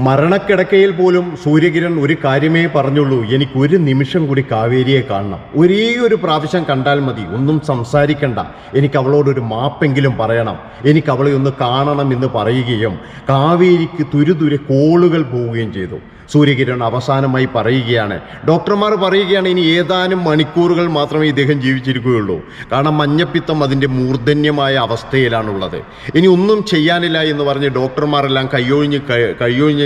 മരണക്കിടക്കയിൽ പോലും സൂര്യകിരൺ ഒരു കാര്യമേ പറഞ്ഞുള്ളൂ. എനിക്ക് ഒരു നിമിഷം കൂടി കാവേരിയെ കാണണം. ഒരേ ഒരു പ്രാവശ്യം കണ്ടാൽ മതി. ഒന്നും സംസാരിക്കണ്ട. എനിക്ക് അവളോടൊരു മാപ്പെങ്കിലും പറയണം. എനിക്ക് അവളെ ഒന്ന് കാണണം എന്ന് പറയുകയും കാവേരിക്ക് തുരുതുരെ കോളുകൾ പോവുകയും ചെയ്തു. സൂര്യകിരൺ അവസാനമായി പറയുകയാണ്. ഡോക്ടർമാർ പറയുകയാണ് ഇനി ഏതാനും മണിക്കൂറുകൾ മാത്രമേ ഇദ്ദേഹം ജീവിച്ചിരിക്കുകയുള്ളൂ. കാരണം മഞ്ഞപ്പിത്തം അതിന്റെ മൂർധന്യമായ അവസ്ഥയിലാണുള്ളത്. ഇനി ഒന്നും ചെയ്യാനില്ല എന്ന് പറഞ്ഞ് ഡോക്ടർമാരെല്ലാം കയ്യൊഴിഞ്ഞ് കഴി-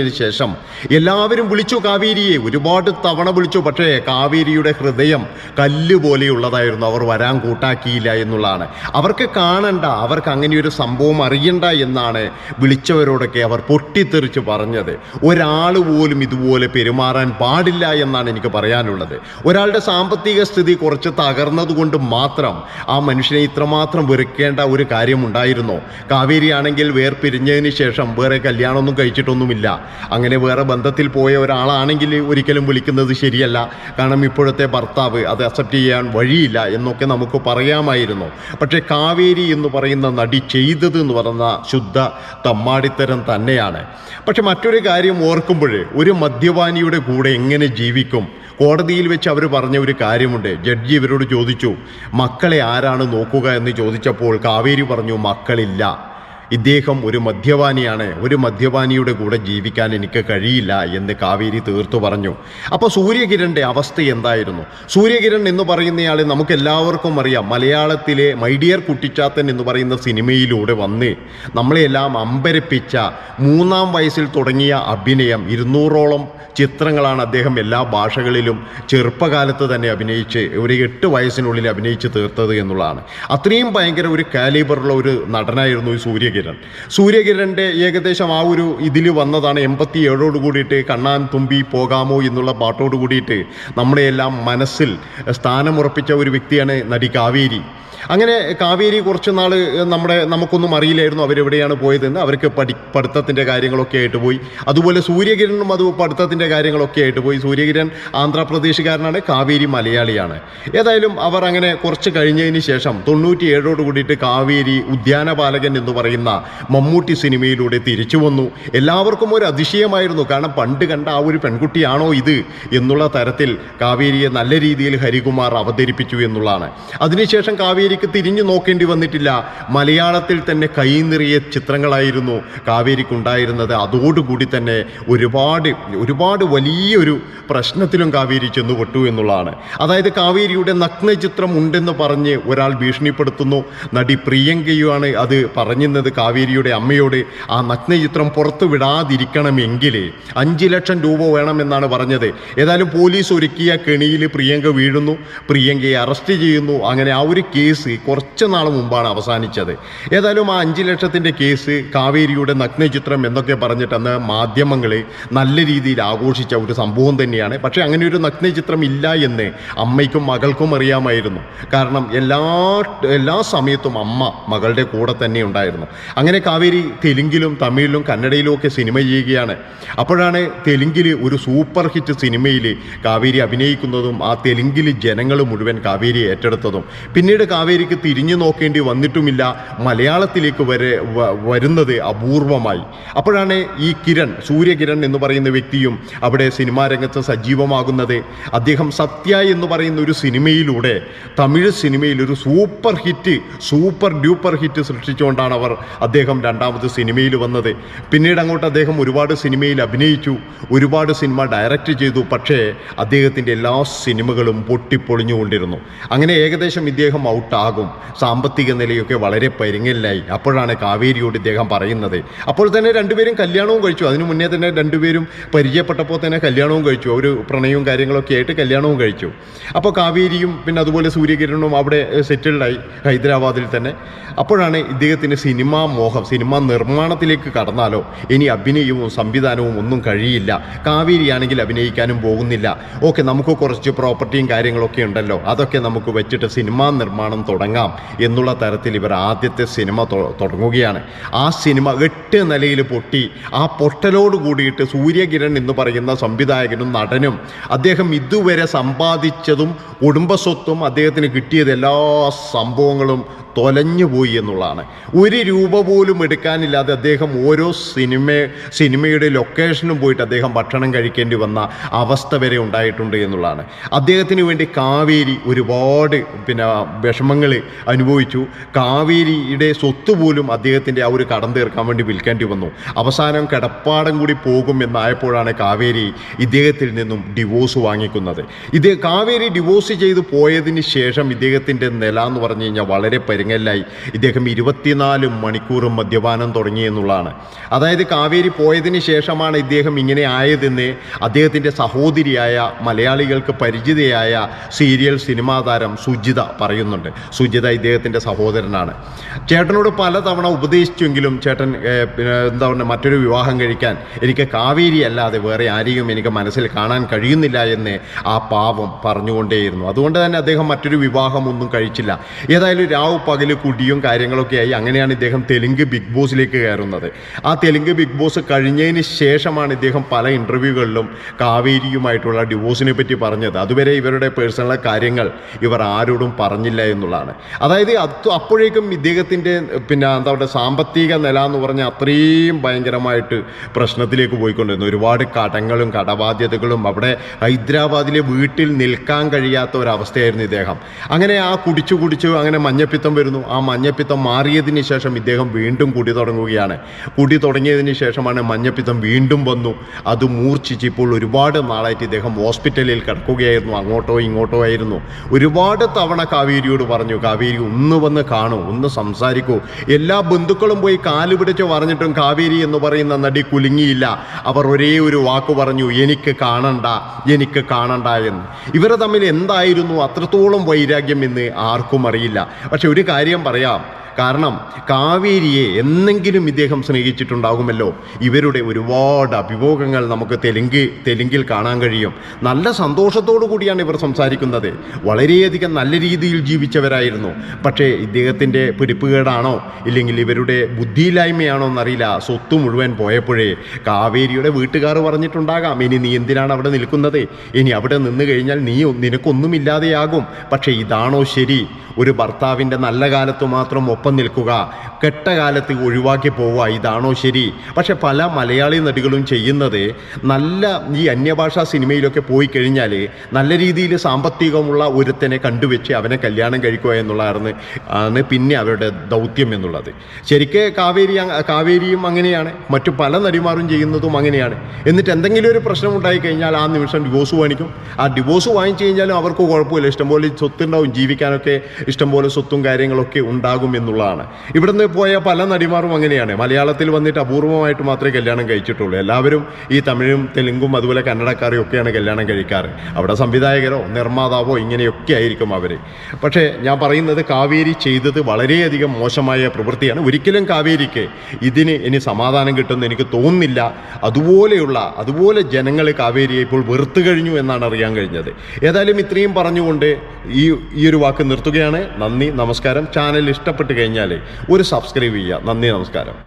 കഴിയൊഴിഞ്ഞതിന് ശേഷം എല്ലാവരും വിളിച്ചു കാവേരിയെ. ഒരുപാട് തവണ വിളിച്ചു പക്ഷേ കാവേരിയുടെ ഹൃദയം കല്ല് പോലെയുള്ളതായിരുന്നു അവർ വരാൻ കൂട്ടാക്കിയില്ല എന്നുള്ളതാണ്. അവർക്ക് കാണണ്ട അവർക്ക് അങ്ങനെ ഒരു സംഭവം അറിയണ്ട എന്നാണ് വിളിച്ചവരോടൊക്കെ അവർ പൊട്ടിത്തെറിച്ച് പറഞ്ഞത്. ഒരാൾ പോലും ഇതുപോലെ പെരുമാറാൻ പാടില്ല എന്നാണ് എനിക്ക് പറയാനുള്ളത്. ഒരാളുടെ സാമ്പത്തിക സ്ഥിതി കുറച്ച് തകർന്നതുകൊണ്ട് മാത്രം ആ മനുഷ്യനെ ഇത്രമാത്രം വെറുക്കേണ്ട ഒരു കാര്യമുണ്ടായിരുന്നോ. കാവേരി ആണെങ്കിൽ വേർപിരിഞ്ഞതിന് ശേഷം വേറെ കല്യാണമൊന്നും കഴിച്ചിട്ടൊന്നുമില്ല. അങ്ങനെ വേറെ ബന്ധത്തിൽ പോയ ഒരാളാണെങ്കിൽ ഒരിക്കലും വിളിക്കുന്നത് ശരിയല്ല. കാരണം ഇപ്പോഴത്തെ ഭർത്താവ് അത് അക്സെപ്റ്റ് ചെയ്യാൻ വഴിയില്ല എന്നൊക്കെ നമുക്ക് പറയാമായിരുന്നു. പക്ഷേ കാവേരി എന്ന് പറയുന്ന നടി ചെയ്തത് എന്ന് പറയുന്ന ശുദ്ധ തമ്മാടിത്തരം തന്നെയാണ്. പക്ഷെ മറ്റൊരു കാര്യം ഓർക്കുമ്പോൾ ഒരു മദ്യപാനിയുടെ കൂടെ എങ്ങനെ ജീവിക്കും? കോടതിയിൽ വെച്ച് അവർ പറഞ്ഞ ഒരു കാര്യമുണ്ട്. ജഡ്ജി ഇവരോട് ചോദിച്ചു മക്കളെ ആരാണ് നോക്കുക? എന്ന് ചോദിച്ചപ്പോൾ കാവേരി പറഞ്ഞു മക്കളില്ല. ഇദ്ദേഹം ഒരു മദ്യപാനിയാണ്. ഒരു മദ്യപാനിയുടെ കൂടെ ജീവിക്കാൻ എനിക്ക് കഴിയില്ല എന്ന് കാവേരി തീർത്തു പറഞ്ഞു. അപ്പോൾ സൂര്യകിരന്റെ അവസ്ഥ എന്തായിരുന്നു? സൂര്യകിരൺ എന്ന് പറയുന്നയാൾ നമുക്ക് എല്ലാവർക്കും അറിയാം. മലയാളത്തിലെ മൈഡിയർ കുട്ടിച്ചാത്തൻ എന്ന് പറയുന്ന സിനിമയിലൂടെ വന്ന് നമ്മളെല്ലാം അമ്പരപ്പിച്ച മൂന്നാം വയസ്സിൽ തുടങ്ങിയ അഭിനയം ഇരുന്നൂറോളം ചിത്രങ്ങളാണ് അദ്ദേഹം എല്ലാ ഭാഷകളിലും ചെറുപ്പകാലത്ത് തന്നെ അഭിനയിച്ച് ഒരു എട്ട് വയസ്സിനുള്ളിൽ അഭിനയിച്ച് തീർത്തത് എന്നുള്ളതാണ്. അത്രയും ഭയങ്കര ഒരു കാലിബറുള്ള ഒരു നടനായിരുന്നു ഈ സൂര്യകിരൺ. സൂര്യകിരന്റെ ഏകദേശം ആ ഒരു ഇതിൽ വന്നതാണ് എൺപത്തി ഏഴോട് കൂടിയിട്ട് കണ്ണാൻ തുമ്പി പോകാമോ എന്നുള്ള പാട്ടോട് കൂടിയിട്ട് നമ്മുടെയെല്ലാം മനസ്സിൽ സ്ഥാനമുറപ്പിച്ച ഒരു വ്യക്തിയാണ് നടി കാവേരി. അങ്ങനെ കാവേരി കുറച്ച് നാൾ നമ്മുടെ നമുക്കൊന്നും അറിയില്ലായിരുന്നു അവരെവിടെയാണ് പോയതെന്ന്. അവർക്ക് പഠി പഠിത്തത്തിന്റെ കാര്യങ്ങളൊക്കെ ആയിട്ട് പോയി. അതുപോലെ സൂര്യകിരനും അത് പഠിത്തത്തിന്റെ കാര്യങ്ങളൊക്കെ ആയിട്ട് പോയി. സൂര്യകിരൻ ആന്ധ്രാപ്രദേശുകാരനാണ് കാവേരി മലയാളിയാണ്. ഏതായാലും അവർ അങ്ങനെ കുറച്ച് കഴിഞ്ഞതിന് ശേഷം തൊണ്ണൂറ്റി ഏഴോട് കൂടിയിട്ട് കാവേരി ഉദ്യാനപാലകൻ എന്ന് പറയുന്ന മമ്മൂട്ടി സിനിമയിലൂടെ തിരിച്ചു വന്നു. എല്ലാവർക്കും ഒരു അതിശയമായിരുന്നു കാരണം പണ്ട് കണ്ട ആ ഒരു പെൺകുട്ടിയാണോ ഇത് എന്നുള്ള തരത്തിൽ കാവേരിയെ നല്ല രീതിയിൽ ഹരികുമാർ അവതരിപ്പിച്ചു എന്നുള്ളതാണ്. അതിനുശേഷം കാവേരിക്ക് തിരിഞ്ഞു നോക്കേണ്ടി വന്നിട്ടില്ല. മലയാളത്തിൽ തന്നെ കൈനിറിയ ചിത്രങ്ങളായിരുന്നു കാവേരിക്കുണ്ടായിരുന്നത്. അതോടുകൂടി തന്നെ ഒരുപാട് ഒരുപാട് വലിയൊരു പ്രശ്നത്തിലും കാവേരി ചെന്നുപെട്ടു എന്നുള്ളതാണ്. അതായത് കാവേരിയുടെ നഗ്നചിത്രം ഉണ്ടെന്ന് പറഞ്ഞ് ഒരാൾ ഭീഷണിപ്പെടുത്തുന്നു. നടി പ്രിയങ്കയുമാണ് അത് പറഞ്ഞുന്നത് കാവേരിയുടെ അമ്മയോട്. ആ നഗ്നചിത്രം പുറത്തു വിടാതിരിക്കണമെങ്കിൽ അഞ്ച് ലക്ഷം രൂപ വേണമെന്നാണ് പറഞ്ഞത്. ഏതായാലും പോലീസ് ഒരുക്കിയ കെണിയിൽ പ്രിയങ്ക വീഴുന്നു. പ്രിയങ്കയെ അറസ്റ്റ് ചെയ്യുന്നു. അങ്ങനെ ആ ഒരു കേസ് കുറച്ച് നാൾ മുമ്പാണ് അവസാനിച്ചത്. ഏതായാലും ആ അഞ്ച് ലക്ഷത്തിന്റെ കേസ് കാവേരിയുടെ നഗ്നചിത്രം എന്നൊക്കെ പറഞ്ഞിട്ട് അന്ന് മാധ്യമങ്ങൾ നല്ല രീതിയിൽ ആഘോഷിച്ച ഒരു സംഭവം തന്നെയാണ്. പക്ഷേ അങ്ങനെ ഒരു നഗ്നചിത്രം ഇല്ല എന്ന് അമ്മയ്ക്കും മകൾക്കും അറിയാമായിരുന്നു. കാരണം എല്ലാ എല്ലാ സമയത്തും അമ്മ മകളുടെ കൂടെ തന്നെ ഉണ്ടായിരുന്നു. അങ്ങനെ കാവേരി തെലുങ്കിലും തമിഴിലും കന്നഡയിലും ഒക്കെ സിനിമ ചെയ്യുകയാണ്. അപ്പോഴാണ് തെലുങ്കിൽ ഒരു സൂപ്പർ ഹിറ്റ് സിനിമയിൽ കാവേരി അഭിനയിക്കുന്നതും ആ തെലുങ്കിൽ ജനങ്ങൾ മുഴുവൻ കാവേരി ഏറ്റെടുത്തതും. പിന്നീട് കാവേരിക്ക് തിരിഞ്ഞു നോക്കേണ്ടി വന്നിട്ടുമില്ല. മലയാളത്തിലേക്ക് വരെ വരുന്നത് അപൂർവമായി. അപ്പോഴാണ് ഈ കിരൺ സൂര്യകിരൺ എന്ന് പറയുന്ന വ്യക്തിയും അവിടെ സിനിമാ രംഗത്ത് സജീവമാകുന്നത്. അദ്ദേഹം സത്യ എന്ന് പറയുന്ന ഒരു സിനിമയിലൂടെ തമിഴ് സിനിമയിൽ ഒരു super hit super duper hit സൃഷ്ടിച്ചുകൊണ്ടാണ് അവർ അദ്ദേഹം രണ്ടാമത് സിനിമയിൽ വന്നത്. പിന്നീട് അങ്ങോട്ട് അദ്ദേഹം ഒരുപാട് സിനിമയിൽ അഭിനയിച്ചു ഒരുപാട് സിനിമ ഡയറക്റ്റ് ചെയ്തു. പക്ഷേ അദ്ദേഹത്തിന്റെ എല്ലാ സിനിമകളും പൊട്ടിപ്പൊളിഞ്ഞുകൊണ്ടിരുന്നു. അങ്ങനെ ഏകദേശം ഇദ്ദേഹം ഔട്ടാകും സാമ്പത്തിക നിലയൊക്കെ വളരെ പരിങ്ങലിലായി. അപ്പോഴാണ് കാവേരിയോട് ഇദ്ദേഹം പറയുന്നത്. അപ്പോൾ തന്നെ രണ്ടുപേരും കല്യാണവും കഴിച്ചു. അതിനു മുന്നേ തന്നെ രണ്ടുപേരും പരിചയപ്പെട്ടപ്പോൾ തന്നെ കല്യാണവും കഴിച്ചു. ഒരു പ്രണയവും കാര്യങ്ങളൊക്കെ ആയിട്ട് കല്യാണവും കഴിച്ചു. അപ്പോൾ കാവേരിയും പിന്നെ അതുപോലെ സൂര്യകിരണവും അവിടെ സെറ്റിൽഡായി ഹൈദരാബാദിൽ തന്നെ. അപ്പോഴാണ് ഇദ്ദേഹത്തിന് സിനിമാ മോഹം സിനിമാ നിർമ്മാണത്തിലേക്ക് കടന്നാലോ ഇനി അഭിനയവും സംവിധാനവും ഒന്നും കഴിയില്ല. കാവേരിയാണെങ്കിൽ അഭിനയിക്കാനും പോകുന്നില്ല. ഓക്കെ നമുക്ക് കുറച്ച് പ്രോപ്പർട്ടിയും കാര്യങ്ങളൊക്കെ ഉണ്ടല്ലോ. അതൊക്കെ നമുക്ക് വെച്ചിട്ട് സിനിമാ നിർമ്മാണം തുടങ്ങാം എന്നുള്ള തരത്തിൽ ഇവർ ആദ്യത്തെ സിനിമ തുടങ്ങുകയാണ്. ആ സിനിമ എട്ട് നിലയിൽ പൊട്ടി ആ പൊട്ടലോട് കൂടിയിട്ട് സൂര്യകിരൺ എന്ന് പറയുന്ന സംവിധായകനും നടനും അദ്ദേഹം ഇതുവരെ സമ്പാദിച്ചതും കുടുംബസ്വത്തും അദ്ദേഹത്തിന് കിട്ടിയത് എല്ലാ സംഭവങ്ങളും തൊലഞ്ഞു പോയി എന്നുള്ളതാണ്. ഒരു രൂപ പോലും എടുക്കാനില്ലാതെ അദ്ദേഹം ഓരോ സിനിമ സിനിമയുടെ ലൊക്കേഷനും പോയിട്ട് അദ്ദേഹം ഭക്ഷണം കഴിക്കേണ്ടി വന്ന അവസ്ഥ വരെ ഉണ്ടായിട്ടുണ്ട് എന്നുള്ളതാണ്. അദ്ദേഹത്തിന് വേണ്ടി കാവേരി ഒരുപാട് പിന്നെ വിഷമങ്ങൾ അനുഭവിച്ചു. കാവേരിയുടെ സ്വത്ത് പോലും അദ്ദേഹത്തിന്റെ ആ ഒരു കടം തീർക്കാൻ വേണ്ടി വിൽക്കേണ്ടി വന്നു. അവസാനം കിടപ്പാടം കൂടി പോകും എന്നായപ്പോഴാണ് കാവേരി ഇദ്ദേഹത്തിൽ നിന്നും ഡിവോഴ്സ് വാങ്ങിക്കുന്നത്. ഇത് കാവേരി ഡിവോഴ്സ് ചെയ്ത് പോയതിന് ശേഷം ഇദ്ദേഹത്തിന്റെ നില എന്ന് പറഞ്ഞു കഴിഞ്ഞാൽ വളരെ പരിങ്ങലായി ഇദ്ദേഹം ഇരുപത്തിനാല് മണിക്കൂറും മദ്യപാനം തുടങ്ങി എന്നുള്ളതാണ്. അതായത് കാവേരി പോയതിന് ശേഷമാണ് ഇദ്ദേഹം ഇങ്ങനെ ആയതെന്ന് അദ്ദേഹത്തിന്റെ സഹോദരിയായ മലയാളികൾക്ക് പരിചിതയായ സീരിയൽ സിനിമാ താരം സുജിത പറയുന്നുണ്ട്. സുജിത ഇദ്ദേഹത്തിന്റെ സഹോദരനാണ്. ചേട്ടനോട് പലതവണ ഉപദേശിച്ചെങ്കിലും ചേട്ടൻ പിന്നെ എന്താ പറയുക മറ്റൊരു വിവാഹം കഴിക്കാൻ എനിക്ക് കാവേരി അല്ലാതെ വേറെ ആരെയും എനിക്ക് മനസ്സിൽ കാണാൻ കഴിയുന്നില്ല എന്ന് ആ പാവം പറഞ്ഞുകൊണ്ടേയിരുന്നു. അതുകൊണ്ട് തന്നെ അദ്ദേഹം മറ്റൊരു വിവാഹം ഒന്നും കഴിച്ചില്ല. ഏതായാലും രാവ് പകൽ കുടിയും കാര്യങ്ങളൊക്കെ ആയി അങ്ങനെയാണ് ഇദ്ദേഹം തെലുങ്ക് ബിഗ് ബോസിലേക്ക് കയറുന്നത്. ആ തെലുങ്ക് ബിഗ് ബോസ് കഴിഞ്ഞതിന് ശേഷമാണ് ഇദ്ദേഹം പല ഇന്റർവ്യൂകളിലും കാവേരിയുമായിട്ടുള്ള ഡിവോഴ്സിനെ പറ്റി പറഞ്ഞത്. അതുവരെ ഇവരുടെ പേഴ്സണൽ കാര്യങ്ങൾ ഇവർ ആരോടും പറഞ്ഞില്ല എന്നുള്ളതാണ്. അതായത് അത് അപ്പോഴേക്കും ഇദ്ദേഹത്തിന്റെ പിന്നെ എന്താ പറയുക സാമ്പത്തിക നില എന്ന് പറഞ്ഞാൽ അത്രയും ഭയങ്കരമായിട്ട് പ്രശ്നത്തിലേക്ക് പോയിക്കൊണ്ടിരുന്നു. ഒരുപാട് കടങ്ങളും കടബാധ്യതകളും അവിടെ ഹൈദരാബാദിലെ വീട്ടിൽ നിൽക്കാൻ കഴിയാത്ത ഒരവസ്ഥയായിരുന്നു ഇദ്ദേഹം. അങ്ങനെ ആ കുടിച്ചു കുടിച്ചു അങ്ങനെ മഞ്ഞപ്പിത്തം വരുന്നു. ആ മഞ്ഞപ്പിത്തം മാറിയതിന് ശേഷം ഇദ്ദേഹം വീണ്ടും കുടി തുടങ്ങുകയാണ്. കുടി തുടങ്ങിയതിന് ശേഷമാണ് മഞ്ഞപ്പിത്തം വീണ്ടും വന്നു. അത് മൂർച്ഛിച്ച് ഇപ്പോൾ ഒരുപാട് നാളായിട്ട് ഇദ്ദേഹം ഹോസ്പിറ്റലിൽ കിടക്കുകയായിരുന്നു. അങ്ങോട്ടോ ഇങ്ങോട്ടോ ആയിരുന്നു. ഒരുപാട് തവണ കാവേരിയോട് പറഞ്ഞു കാവേരി ഒന്ന് വന്ന് കാണൂ ഒന്ന് സംസാരിക്കൂ. എല്ലാ ബന്ധുക്കളും പോയി കാൽ പിടിച്ച് പറഞ്ഞിട്ടും കാവേരി എന്ന് പറയുന്ന നടി കുലുങ്ങിയില്ല. അവർ ഒരേ ഒരു വാക്ക് പറഞ്ഞു എനിക്ക് കാണണ്ട എനിക്ക് കാണണ്ട എന്ന്. ഇവർ തമ്മിൽ എന്തായിരുന്നു അത്രത്തോളം വൈരാഗ്യം എന്ന് ആർക്കും അറിയില്ല. പക്ഷെ ഒരു കാര്യം പറയാം കാരണം കാവേരിയെ എന്നെങ്കിലും ഇദ്ദേഹം സ്നേഹിച്ചിട്ടുണ്ടാകുമല്ലോ. ഇവരുടെ ഒരുപാട് അഭിമുഖങ്ങൾ നമുക്ക് തെലുങ്ക് തെലുങ്കിൽ കാണാൻ കഴിയും. നല്ല സന്തോഷത്തോടു കൂടിയാണ് ഇവർ സംസാരിക്കുന്നത്. വളരെയധികം നല്ല രീതിയിൽ ജീവിച്ചവരായിരുന്നു. പക്ഷേ ഇദ്ദേഹത്തിന്റെ പിടിപ്പുകേടാണോ ഇല്ലെങ്കിൽ ഇവരുടെ ബുദ്ധിയില്ലായ്മയാണോ എന്നറിയില്ല. സ്വത്ത് മുഴുവൻ പോയപ്പോഴേ കാവേരിയുടെ വീട്ടുകാർ പറഞ്ഞിട്ടുണ്ടാകാം ഇനി നീ എന്തിനാണ് അവിടെ നിൽക്കുന്നത്? ഇനി അവിടെ നിന്ന് കഴിഞ്ഞാൽ നീ നിനക്കൊന്നുമില്ലാതെയാകും. പക്ഷേ ഇതാണോ ശരി? ഒരു ഭർത്താവിന്റെ നല്ല കാലത്ത് മാത്രം ഒപ്പം നിൽക്കുക. കെട്ട കാലത്ത് ഒഴിവാക്കി പോവുക ഇതാണോ ശരി. പക്ഷെ പല മലയാളി നടികളും ചെയ്യുന്നത് നല്ല ഈ അന്യഭാഷാ സിനിമയിലൊക്കെ പോയി കഴിഞ്ഞാൽ നല്ല രീതിയിൽ സാമ്പത്തികമുള്ള ഒരുത്തനെ കണ്ടുവെച്ച് അവനെ കല്യാണം കഴിക്കുക എന്നുള്ളതാണ് ആണ് പിന്നെ അവരുടെ ദൗത്യം എന്നുള്ളത്. ശരിക്ക് കാവേരി കാവേരിയും അങ്ങനെയാണ്. മറ്റു പല നടിമാരും ചെയ്യുന്നതും അങ്ങനെയാണ്. എന്നിട്ട് എന്തെങ്കിലും ഒരു പ്രശ്നം ഉണ്ടായി കഴിഞ്ഞാൽ ആ നിമിഷം ഡിവോഴ്സ് വാങ്ങിക്കും ആ ഡിവോഴ്സ് വാങ്ങിച്ചു കഴിഞ്ഞാലും അവർക്ക് കുഴപ്പമില്ല. ഇഷ്ടംപോലെ സ്വത്തുണ്ടാവും ജീവിക്കാനൊക്കെ ഇഷ്ടംപോലെ സ്വത്തും കാര്യങ്ങളൊക്കെ ഉണ്ടാകും എന്നുള്ളതാണ്. ഇവിടുന്ന് പോയ പല നടിമാരും അങ്ങനെയാണ്. മലയാളത്തിൽ വന്നിട്ട് അപൂർവമായിട്ട് മാത്രമേ കല്യാണം കഴിച്ചിട്ടുള്ളൂ. എല്ലാവരും ഈ തമിഴും തെലുങ്കും അതുപോലെ കന്നഡക്കാരെയും ഒക്കെയാണ് കല്യാണം കഴിക്കാറ്. അവിടെ സംവിധായകരോ നിർമ്മാതാവോ ഇങ്ങനെയൊക്കെ ആയിരിക്കും അവർ പക്ഷേ ഞാൻ പറയുന്നത് കാവേരി ചെയ്തത് വളരെയധികം മോശമായ പ്രവൃത്തിയാണ്. ഒരിക്കലും കാവേരിക്ക് ഇതിന് ഇനി സമാധാനം കിട്ടുമെന്ന് എനിക്ക് തോന്നുന്നില്ല. അതുപോലെയുള്ള അതുപോലെ ജനങ്ങൾ കാവേരിയെ ഇപ്പോൾ വെറുത്തു കഴിഞ്ഞു എന്നാണ് അറിയാൻ കഴിഞ്ഞത്. ഏതായാലും ഇത്രയും പറഞ്ഞുകൊണ്ട് ഈ ഈ ഒരു വാക്ക് നിർത്തുകയാണ്. നന്ദി നമസ്കാരം. ചാനൽ ഇഷ്ടപ്പെട്ട് കഴിഞ്ഞാൽ ഒരു സബ്സ്ക്രൈബ് ചെയ്യുക. നന്ദി നമസ്കാരം.